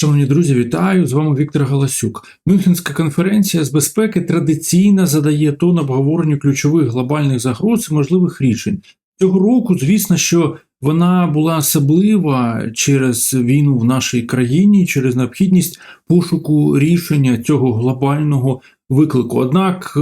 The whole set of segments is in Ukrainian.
Шановні друзі, вітаю! З вами Віктор Галасюк. Мюнхенська конференція з безпеки традиційно задає тон обговоренню ключових глобальних загроз і можливих рішень. Цього року, звісно, що вона була особлива через війну в нашій країні, через необхідність пошуку рішення цього глобального виклику. Однак е,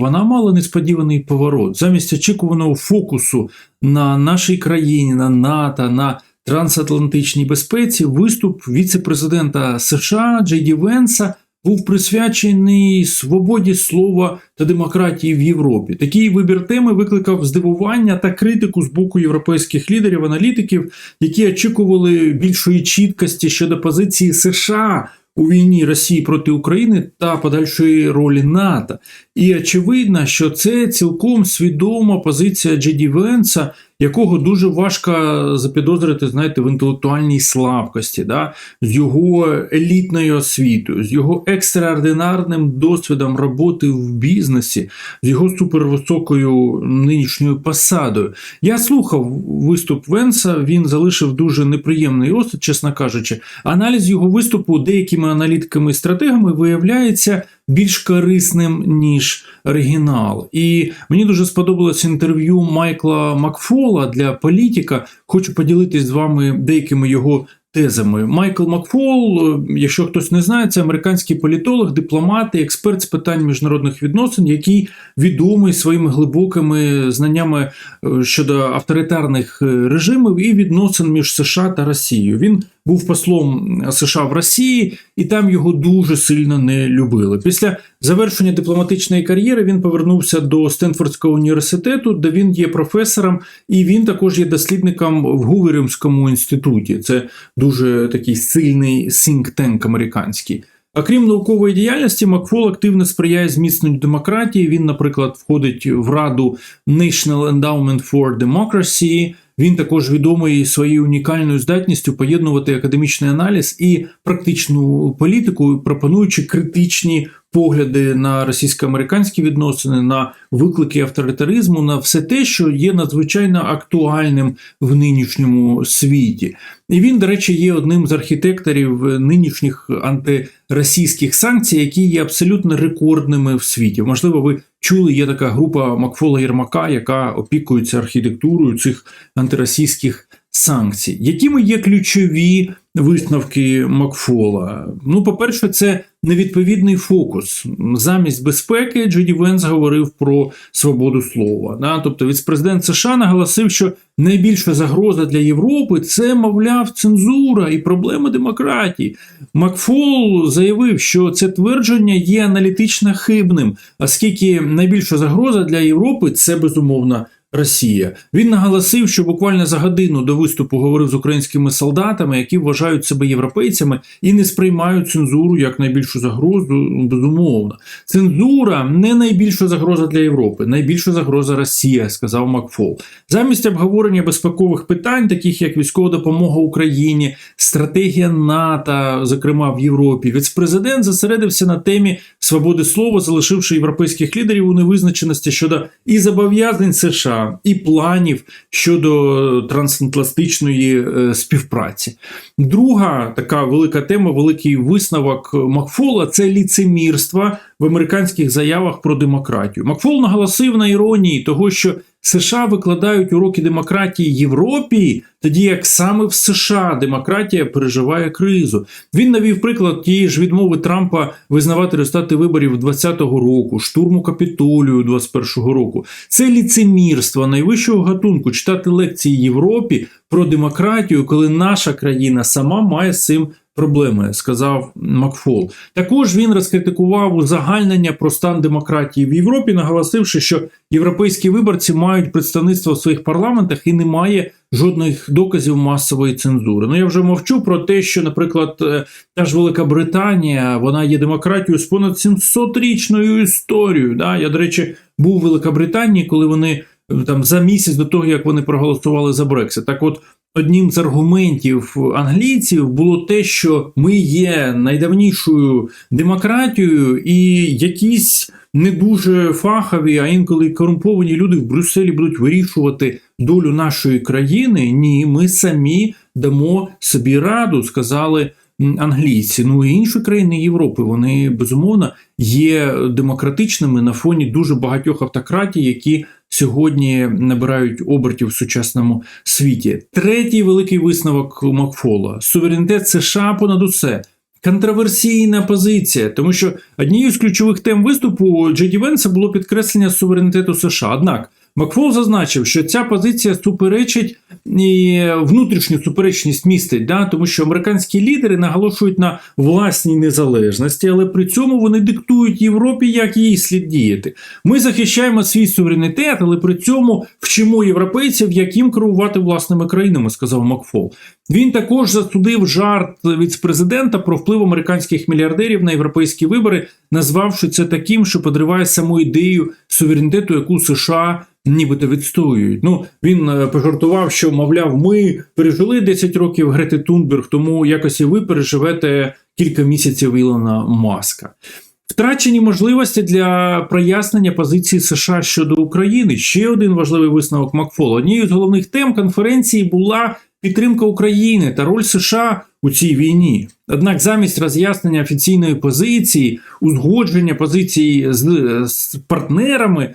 вона мала несподіваний поворот. Замість очікуваного фокусу на нашій країні, на НАТО, на трансатлантичній безпеці виступ віце-президента США Джей Ді Венса був присвячений свободі слова та демократії в Європі. Такий вибір теми викликав здивування та критику з боку європейських лідерів, аналітиків, які очікували більшої чіткості щодо позиції США. У війні Росії проти України та подальшої ролі НАТО, і очевидно, що це цілком свідома позиція Джеді Венса, якого дуже важко запідозрити, знаєте, в інтелектуальній слабкості, да? з його елітною освітою, з його екстраординарним досвідом роботи в бізнесі, з його супервисокою нинішньою посадою. Я слухав виступ Венса, він залишив дуже неприємний осад, чесно кажучи. Аналіз його виступу деякими аналітиками і стратегами виявляється більш корисним, ніж оригінал. І мені дуже сподобалось інтерв'ю Майкла Макфола для політика. Хочу поділитись з вами деякими його. Тезами Майкл Макфол, якщо хтось не знає, це американський політолог, дипломат і експерт з питань міжнародних відносин, який відомий своїми глибокими знаннями е, щодо авторитарних е, режимів і відносин між США та Росією. Він був послом США в Росії, і там його дуже сильно не любили. Після завершення дипломатичної кар'єри він повернувся до Стенфордського університету, де він є професором, і він також є дослідником в Гуверімському інституті. Це дуже такий сильний think tank американський. Окрім наукової діяльності, Макфол активно сприяє зміцненню демократії. Він, наприклад, входить в раду National Endowment for Democracy, він також відомий своєю унікальною здатністю поєднувати академічний аналіз і практичну політику, пропонуючи критичні погляди на російсько-американські відносини, на виклики авторитаризму, на все те, що є надзвичайно актуальним в нинішньому світі. І він, до речі, є одним з архітекторів нинішніх антиросійських санкцій, які є абсолютно рекордними в світі. Можливо, ви чули, є така група Макфола Єрмака, яка опікується архітектурою цих антиросійських санкцій. Якими є ключові висновки Макфола? Ну, по-перше, це невідповідний фокус. Замість безпеки Джеді Венс говорив про свободу слова. Да? Тобто, віцпрезидент США наголосив, що найбільша загроза для Європи це, мовляв, цензура і проблеми демократії. Макфол заявив, що це твердження є аналітично хибним, оскільки найбільша загроза для Європи це безумовно. Росія він наголосив, що буквально за годину до виступу говорив з українськими солдатами, які вважають себе європейцями і не сприймають цензуру як найбільшу загрозу. Безумовно, цензура не найбільша загроза для Європи, найбільша загроза Росія, сказав Макфол. Замість обговорення безпекових питань, таких як військова допомога Україні, стратегія НАТО, зокрема в Європі, віцпрезидент зосередився на темі свободи слова, залишивши європейських лідерів у невизначеності щодо і зобов'язань США і планів щодо трансатлантичної е, співпраці. Друга така велика тема, великий висновок Макфола це ліцемірство в американських заявах про демократію. Макфол наголосив на іронії того, що США викладають уроки демократії Європі, тоді як саме в США демократія переживає кризу. Він навів приклад тієї ж відмови Трампа визнавати результати виборів 2020 року, штурму капітолію 2021 року. Це ліцемірство найвищого гатунку читати лекції Європі про демократію, коли наша країна сама має з цим проблеми, сказав Макфол. Також він розкритикував узагальнення про стан демократії в Європі, наголосивши, що європейські виборці мають представництво в своїх парламентах і немає жодних доказів масової цензури. Ну я вже мовчу про те, що, наприклад, е, та ж Велика Британія вона є демократією з понад 700-річною історією. Да? Я, до речі, був у Великобританії, коли вони там за місяць до того, як вони проголосували за Брексит. Так, от Одним з аргументів англійців було те, що ми є найдавнішою демократією, і якісь не дуже фахові, а інколи корумповані люди в Брюсселі будуть вирішувати долю нашої країни. Ні, ми самі дамо собі раду, сказали англійці. Ну і інші країни Європи вони безумовно є демократичними на фоні дуже багатьох автократій, які сьогодні набирають обертів в сучасному світі. Третій великий висновок Макфола: суверенітет США понад усе. Контроверсійна позиція, тому що однією з ключових тем виступу Джеді Венса було підкреслення суверенітету США. Однак Макфол зазначив, що ця позиція суперечить і внутрішню суперечність містить, да? тому що американські лідери наголошують на власній незалежності, але при цьому вони диктують Європі, як їй слід діяти. Ми захищаємо свій суверенітет, але при цьому вчимо європейців, яким керувати власними країнами, сказав Макфол. Він також засудив жарт від президента про вплив американських мільярдерів на європейські вибори, назвавши це таким, що подриває саму ідею суверенітету, яку США нібито відстоюють. Ну він е, пожартував, що мовляв, ми пережили 10 років Грети Тунберг, тому якось і ви переживете кілька місяців Ілона Маска. Втрачені можливості для прояснення позиції США щодо України. Ще один важливий висновок Макфола. Однією з головних тем конференції була підтримка України та роль США у цій війні. Однак, замість роз'яснення офіційної позиції, узгодження позиції з, з партнерами.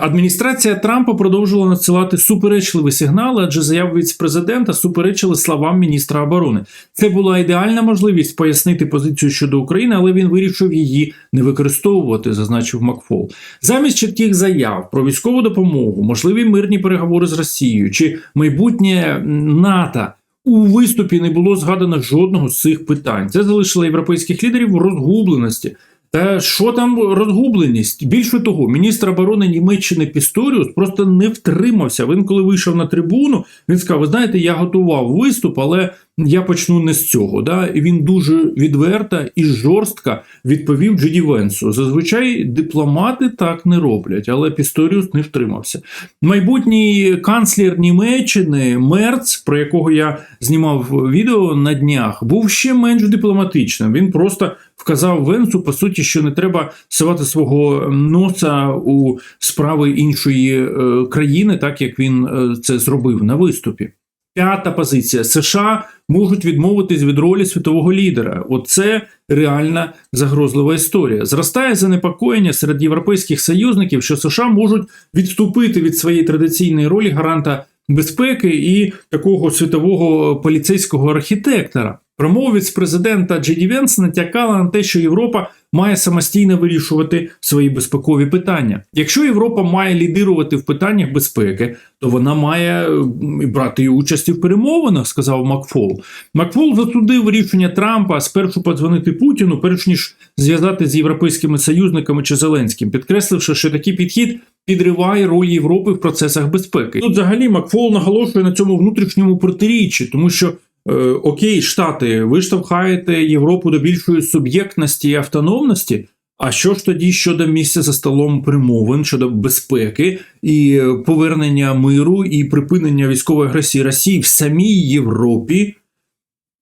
Адміністрація Трампа продовжувала надсилати суперечливі сигнали, адже заяви віцпрезидента суперечили словам міністра оборони. Це була ідеальна можливість пояснити позицію щодо України, але він вирішив її не використовувати, зазначив Макфол. Замість чітких заяв про військову допомогу, можливі мирні переговори з Росією чи майбутнє НАТО. У виступі не було згадано жодного з цих питань. Це залишило європейських лідерів в розгубленості. Та що там розгубленість? Більше того, міністр оборони Німеччини Пісторіус просто не втримався. Він, коли вийшов на трибуну, він сказав: Ви знаєте, я готував виступ, але я почну не з цього. Да? І він дуже відверто і жорстко відповів Джеді Венсу. Зазвичай дипломати так не роблять, але Пісторіус не втримався. Майбутній канцлер Німеччини Мерц, про якого я знімав відео на днях, був ще менш дипломатичним. Він просто вказав Венсу, по суті, що не треба сувати свого носа у справи іншої е, країни, так як він е, це зробив на виступі. П'ята позиція США можуть відмовитись від ролі світового лідера. Оце реальна загрозлива історія. Зростає занепокоєння серед європейських союзників, що США можуть відступити від своєї традиційної ролі гаранта безпеки і такого світового поліцейського архітектора. Промова від президента Джеді Венс натякала на те, що Європа має самостійно вирішувати свої безпекові питання. Якщо Європа має лідирувати в питаннях безпеки, то вона має брати участь в перемовинах, сказав Макфол. Макфол засудив рішення Трампа спершу подзвонити Путіну, перш ніж зв'язати з європейськими союзниками чи Зеленським, підкресливши, що такий підхід. Підриває роль Європи в процесах безпеки. Тут взагалі Макфол наголошує на цьому внутрішньому протиріччі, тому що окей, Штати, ви штовхаєте Європу до більшої суб'єктності і автономності. А що ж тоді щодо місця за столом примовин щодо безпеки і повернення миру і припинення військової агресії Росії в самій Європі?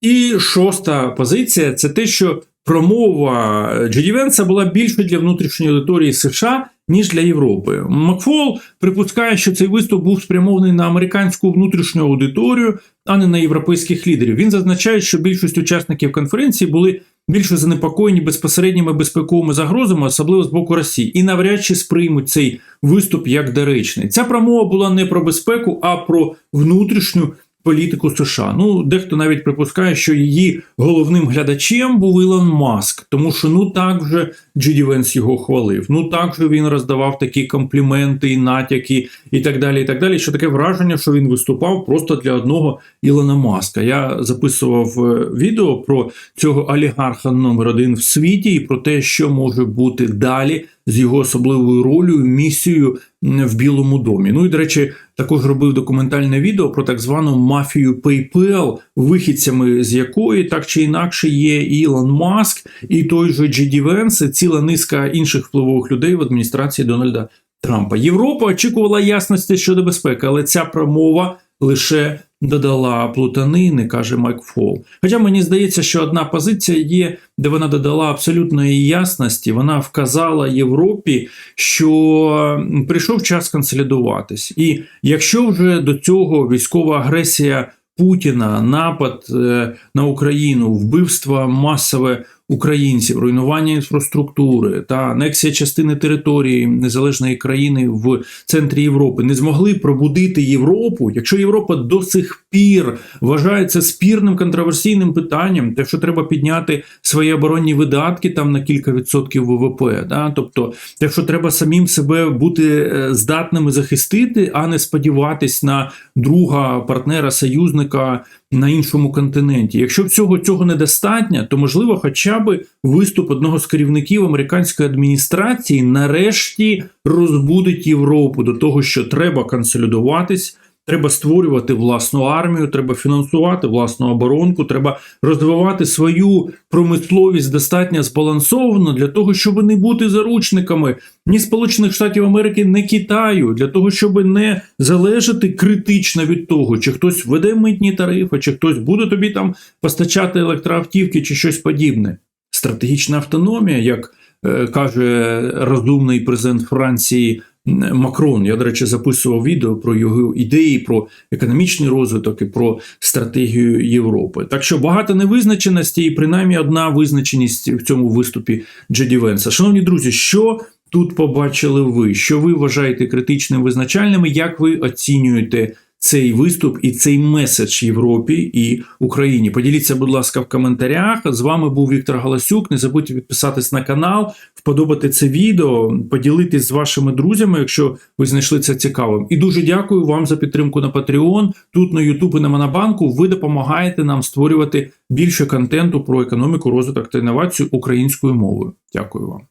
І шоста позиція це те, що промова Джеді Венса була більше для внутрішньої аудиторії США, ніж для Європи. Макфол припускає, що цей виступ був спрямований на американську внутрішню аудиторію, а не на європейських лідерів. Він зазначає, що більшість учасників конференції були більше занепокоєні безпосередніми безпековими загрозами, особливо з боку Росії, і навряд чи сприймуть цей виступ як доречний. Ця промова була не про безпеку, а про внутрішню політику США. Ну, дехто навіть припускає, що її головним глядачем був Ілон Маск, тому що ну так вже Джеді Венс його хвалив. Ну так же він роздавав такі компліменти і натяки, і так далі. і так далі. Що таке враження, що він виступав просто для одного Ілона Маска. Я записував е, відео про цього олігарха номер один в світі і про те, що може бути далі з його особливою ролью, місією в Білому домі. Ну і до речі, також робив документальне відео про так звану мафію PayPal, вихідцями з якої так чи інакше є Ілон Маск і той же Джеді Венс, і ціла низка інших впливових людей в адміністрації Дональда Трампа. Європа очікувала ясності щодо безпеки, але ця промова лише додала плутанини, каже Майк Фол. Хоча мені здається, що одна позиція є, де вона додала абсолютної ясності. Вона вказала Європі, що прийшов час консолідуватись. І якщо вже до цього військова агресія Путіна, напад е, на Україну, вбивство масове українців, руйнування інфраструктури та анексія частини території незалежної країни в центрі Європи не змогли пробудити Європу, якщо Європа до сих пір вважає це спірним контроверсійним питанням, те, що треба підняти свої оборонні видатки там на кілька відсотків ВВП, да? тобто те, що треба самим себе бути е, здатними захистити, а не сподіватись на друга партнера, союзника на іншому континенті. Якщо цього цього недостатньо, то можливо, хоча б виступ одного з керівників американської адміністрації нарешті розбудить Європу до того, що треба консолідуватись. Треба створювати власну армію, треба фінансувати власну оборонку, треба розвивати свою промисловість достатньо збалансовано для того, щоб не бути заручниками ні Сполучених Штатів Америки, ні Китаю, для того, щоб не залежати критично від того, чи хтось введе митні тарифи, чи хтось буде тобі там постачати електроавтівки чи щось подібне. Стратегічна автономія, як е, каже розумний президент Франції. Макрон, я, до речі, записував відео про його ідеї, про економічний розвиток і про стратегію Європи. Так що багато невизначеності, і принаймні одна визначеність в цьому виступі Джеді Венса. Шановні друзі, що тут побачили ви? Що ви вважаєте критичним визначальними? Як ви оцінюєте? Цей виступ і цей меседж Європі і Україні. Поділіться, будь ласка, в коментарях. З вами був Віктор Галасюк. Не забудьте підписатись на канал, вподобати це відео, поділитись з вашими друзями, якщо ви знайшли це цікавим. І дуже дякую вам за підтримку на Patreon. Тут на YouTube і на Монобанку. Ви допомагаєте нам створювати більше контенту про економіку, розвиток та інновацію українською мовою. Дякую вам.